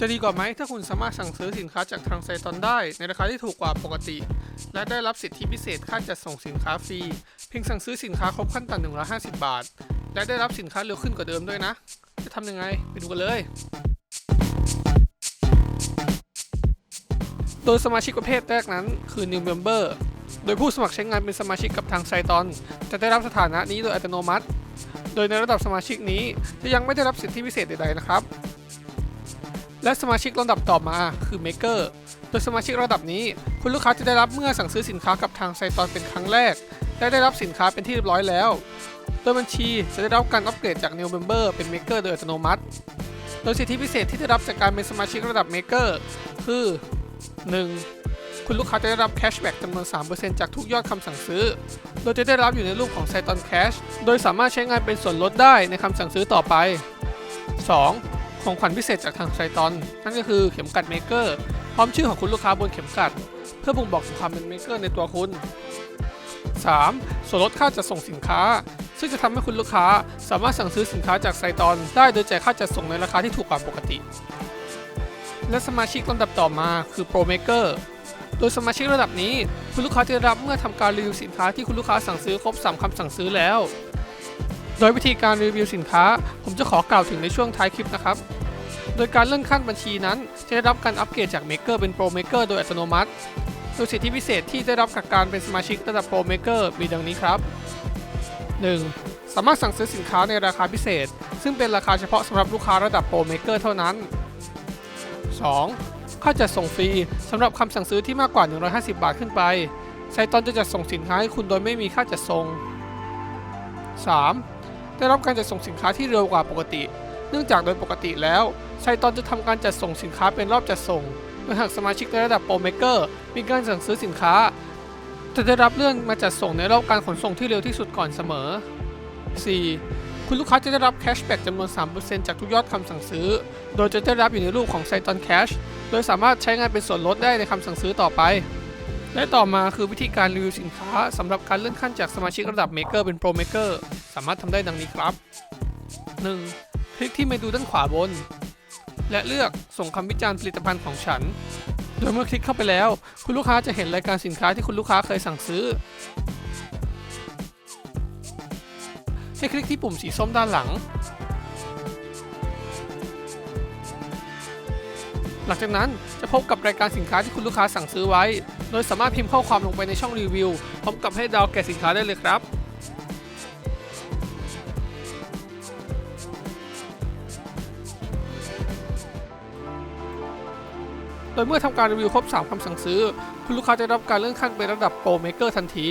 จะดีกว่าไหมถ้าคุณสามารถสั่งซื้อสินค้าจากทางไซตอนได้ ในราคาที่ถูกกว่าปกติ และได้รับสิทธิพิเศษค่าจัดส่งสินค้าฟรี เพียงสั่งซื้อสินค้าครบขั้นต่ำ150 บาท และได้รับสินค้าเร็วขึ้นกว่าเดิมด้วยนะ จะทำยังไงไปดูกันเลย โดยสมาชิกประเภทแรกนั้นคือ New Member โดยผู้สมัครใช้งานเป็นสมาชิกกับทางไซตอน จะได้รับสถานะนี้โดยอัตโนมัติ โดยในระดับสมาชิกนี้จะยังไม่ได้รับสิทธิพิเศษใดๆนะครับ และสมาชิกระดับต่อมาคือ Maker โดยสมาชิกระดับนี้ คุณลูกค้าจะได้รับเมื่อสั่งซื้อสินค้ากับทางไซตอนเป็นครั้งแรก และได้รับสินค้าเป็นที่เรียบร้อยแล้ว โดยบัญชีจะได้รับการอัปเกรดจาก New Member เป็น Maker โดยอัตโนมัติ โดยสิทธิพิเศษที่ได้รับจากการเป็นสมาชิกระดับ Maker คือ 1. คุณลูกค้าจะได้รับแคชแบ็กจำนวน 3%จากทุกยอดคำสั่งซื้อ โดยจะได้รับอยู่ในรูปของไซตอนแคชโดยสามารถใช้งานเป็นส่วนลดได้ในคำสั่งซื้อต่อไป 2. ของขวัญพิเศษจากทางไซตอน นั่นก็คือเข็มกัดเมเกอร์พร้อมชื่อของคุณลูกค้าบนเข็มกัด เพื่อบ่งบอกถึงความเป็นเมเกอร์ในตัวคุณ 3. ส่วนลดค่าจัดส่งสินค้า ซึ่งจะทำให้คุณลูกค้าสามารถสั่งซื้อสินค้าจากไซตอนได้โดยจ่ายค่าจัดส่งในราคาที่ถูกกว่าปกติ และสมาชิกลำดับต่อมาคือ Pro Maker โดยสมาชิกระดับนี้ คุณลูกค้าจะรับเมื่อทำการรีวิวสินค้าที่คุณลูกค้าสั่งซื้อครบ3คำสั่งซื้อแล้ว โดยวิธีการรีวิวสินค้า ผมจะขอกล่าวถึงในช่วงท้ายคลิปนะครับ โดยการเลื่อนขั้นบัญชีนั้น จะได้รับการอัปเกรดจาก Maker เป็น Pro Maker โดยอัตโนมัติโดยสิทธิพิเศษที่ได้รับจากการเป็นสมาชิกระดับ Pro Maker มีดังนี้ครับ 1. สามารถสั่งซื้อสินค้าในราคาพิเศษ ซึ่งเป็นราคาเฉพาะสำหรับลูกค้าระดับ Pro Maker เท่านั้น 2. ค่าจัดส่งฟรีสำหรับคำสั่งซื้อที่มากกว่า 150 บาทขึ้นไปไซตอนจะจัดส่งสินค้าให้คุณโดยไม่มีค่าจัดส่ง 3. ได้รับการจัดส่งสินค้าที่เร็วกว่าปกติ นื่องจากโดยปกติแล้วไซตอนจะทำการจัดส่งสินค้าเป็นรอบจัดส่งโดยหากสมาชิกในระดับโปรเมเกอร์มีการสั่งซื้อสินค้า จะได้รับเลื่อนมาจัดส่งในรอบการขนส่งที่เร็วที่สุดก่อนเสมอ 4. คุณลูกค้าจะได้รับแคชแบ็กจำนวน 3%จากทุกยอดคำสั่งซื้อ โดยจะได้รับอยู่ในรูปของไซตอนแคชโดยสามารถใช้งานเป็นส่วนลดได้ในคำสั่งซื้อต่อไป และต่อมาคือวิธีการรีวิวสินค้าสำหรับการเลื่อนขั้นจากสมาชิกระดับ Maker เป็น Pro Maker สามารถทำได้ดังนี้ครับ 1. คลิกที่เมนูด้านขวาบน และเลือกส่งคำวิจารณ์ผลิตภัณฑ์ของฉัน โดยเมื่อคลิกเข้าไปแล้ว คุณลูกค้าจะเห็นรายการสินค้าที่คุณลูกค้าเคยสั่งซื้อ ให้คลิกที่ปุ่มสีส้มด้านหลัง หลังจากนั้นจะพบกับรายการสินค้าที่คุณลูกค้าสั่งซื้อไว้ โดยสามารถพิมพ์ข้อความลงไปในช่องรีวิวพร้อมกับให้ดาวแก่สินค้าได้เลยครับ โดยเมื่อทำการรีวิวครบ 3 คำสั่งซื้อ คุณลูกค้าจะรับการเลื่อนขั้นเป็นระดับโปรเมเกอร์ทันที